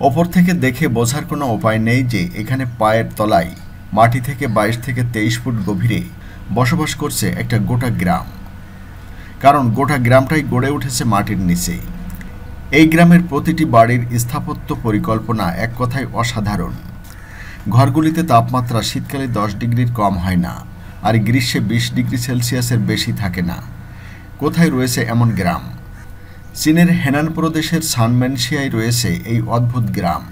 ওপর থেকে দেখে বোঝার কোনো উপায় নেই যে এখানে পায়ের তলায়, মাটি থেকে বাইশ থেকে তেইশ ফুট গভীরে বসবাস করছে একটা গোটা গ্রাম। কারণ গোটা গ্রামটাই গড়ে উঠেছে মাটির নিচে। এই গ্রামের প্রতিটি বাড়ির স্থাপত্য পরিকল্পনা এক কথায় অসাধারণ। ঘরগুলিতে তাপমাত্রা শীতকালে দশ ডিগ্রির কম হয় না, আর গ্রীষ্মে বিশ ডিগ্রি সেলসিয়াসের বেশি থাকে না। কোথায় রয়েছে এমন গ্রাম? চীনের হেনান প্রদেশের সানমেনশিয়ায় রয়েছে এই অদ্ভুত গ্রাম।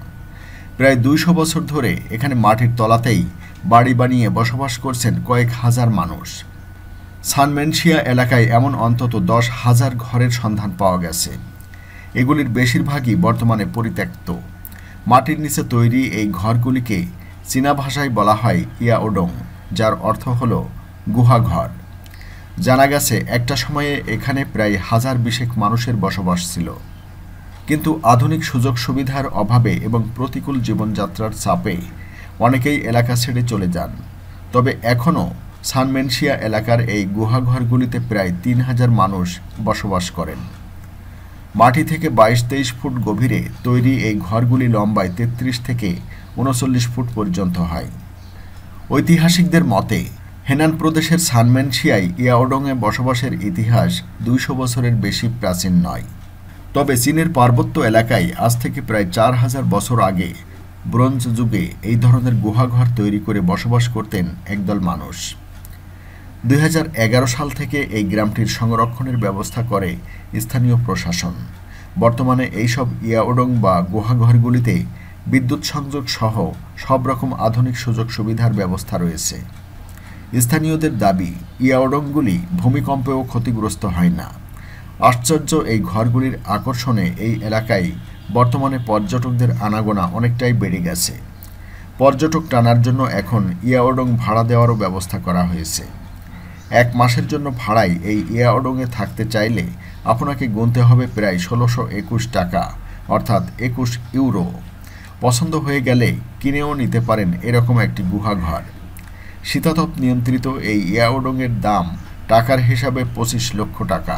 প্রায় দুইশো বছর ধরে এখানে মাটির তলাতেই বাড়ি বানিয়ে বসবাস করছেন কয়েক হাজার মানুষ। সানমেনশিয়া এলাকায় এমন অন্তত দশ হাজার ঘরের সন্ধান পাওয়া গেছে। এগুলির বেশিরভাগই বর্তমানে পরিত্যক্ত। মাটির নিচে তৈরি এই ঘরগুলিকে চীনা ভাষায় বলা হয় ইয়াওডং, যার অর্থ হল গুহাঘর। জানা গেছে, একটা সময়ে এখানে প্রায় হাজার বিশেক মানুষের বসবাস ছিল। কিন্তু আধুনিক সুযোগ সুবিধার অভাবে এবং প্রতিকূল জীবনযাত্রার চাপে অনেকেই এলাকা ছেড়ে চলে যান। তবে এখনও সানমেনশিয়া এলাকার এই গুহাঘরগুলিতে প্রায় তিন হাজার মানুষ বসবাস করেন। মাটি থেকে বাইশ তেইশ ফুট গভীরে তৈরি এই ঘরগুলি লম্বায় তেত্রিশ থেকে উনচল্লিশ ফুট পর্যন্ত হয়। ঐতিহাসিকদের মতে হেনান প্রদেশের সানমেনশিয়ায় ইয়াওডংয়ে বসবাসের ইতিহাস দুইশো বছরের বেশি প্রাচীন নয়। তবে চীনের পার্বত্য এলাকায় আজ থেকে প্রায় চার হাজার বছর আগে ব্রোঞ্জ যুগে এই ধরনের গুহাঘর তৈরি করে বসবাস করতেন একদল মানুষ। দু হাজার এগারো সাল থেকে এই গ্রামটির সংরক্ষণের ব্যবস্থা করে স্থানীয় প্রশাসন। বর্তমানে এইসব ইয়াওডং বা গুহাঘরগুলিতে বিদ্যুৎ সংযোগ সহ সব রকম আধুনিক সুযোগ সুবিধার ব্যবস্থা রয়েছে। স্থানীয়দের দাবি ইয়াওডংগুলি ভূমিকম্পেও ক্ষতিগ্রস্ত হয় না। আশ্চর্য এই ঘরগুলির আকর্ষণে এই এলাকায় বর্তমানে পর্যটকদের আনাগোনা অনেকটাই বেড়ে গেছে। পর্যটক টানার জন্য এখন ইয়াওডং ভাড়া দেওয়ারও ব্যবস্থা করা হয়েছে। এক মাসের জন্য ভাড়ায় এই ইয়াওডংয়ে থাকতে চাইলে আপনাকে গুনতে হবে প্রায় ষোলোশো একুশ টাকা, অর্থাৎ একুশ ইউরো। পছন্দ হয়ে গেলে কিনেও নিতে পারেন এরকম একটি গুহাঘর। শীতাতপ নিয়ন্ত্রিত এই ইয়াওডংয়ের দাম টাকার হিসাবে পঁচিশ লক্ষ টাকা।